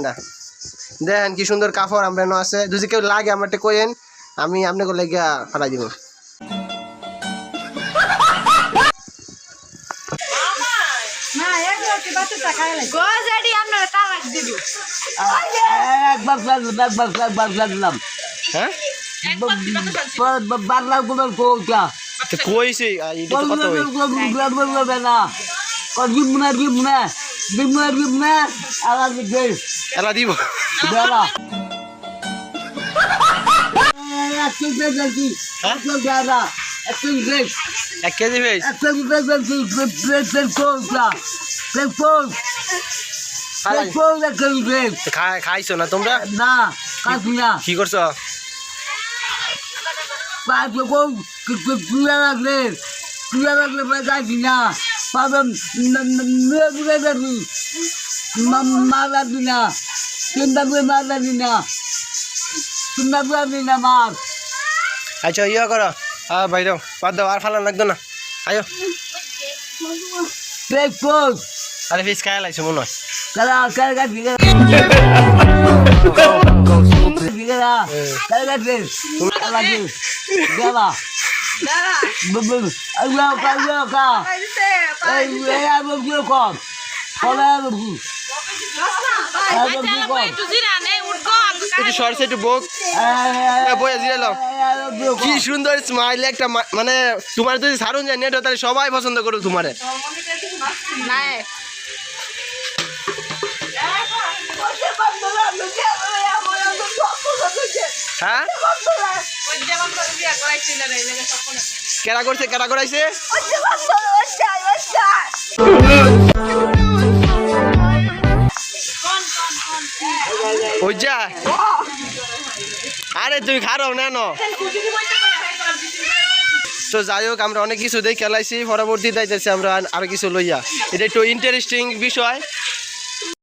ঠান্ডা। দেখেন কি সুন্দর কাপড় আমরা আছে। যদি কেউ লাগে আমার একটা কইেন আমি আপনাকে লেগে ফালাই দিব। হ্যাঁ কইছি আহ, গিমনা গিমনা গিমনা আলাদা দিকে এলা দিব। বেলা একটু দেখি একটু দাদা একটু দেখ এক কেজি দেখি প্লেট কোটা প্লেট কোট প্লেট কোট একটু দেখ খাইছো না তোমরা? না কাটি না। কি করছ? পাঁচশো কোন তুলে রাখলে তুলে রাখলে কাটি না। পাবেন। মেয়ে দেখি মা রাখবি না। চিন্তা করে মা রাখবি না। চিন্তা করে রাখবি না মাছ আচ্ছা ইয়া করো। হ্যাঁ বাইরেও বাদ দাও আর ফালান লাগতো না। আয়ো। কোট আরে ফিস খাই লাইছো মনে হয়। কালা আমি কি কম। কি একটু বোক। জিরে কি সুন্দর স্মাইল একটা মা- মানে তোমার যদি সারুন যায় নেট তাহলে সবাই পছন্দ করো তোমারে। হ্যাঁ? কেরা করছে কেরা করাইছে? আরে তুমি খারাপ না, ন। তো যাই হোক, আমরা অনেক কিছু দেখে খেলাইছি পরবর্তী যাইতেছি আমরা আরও কিছু লইয়া। এটা একটু ইন্টারেস্টিং বিষয়।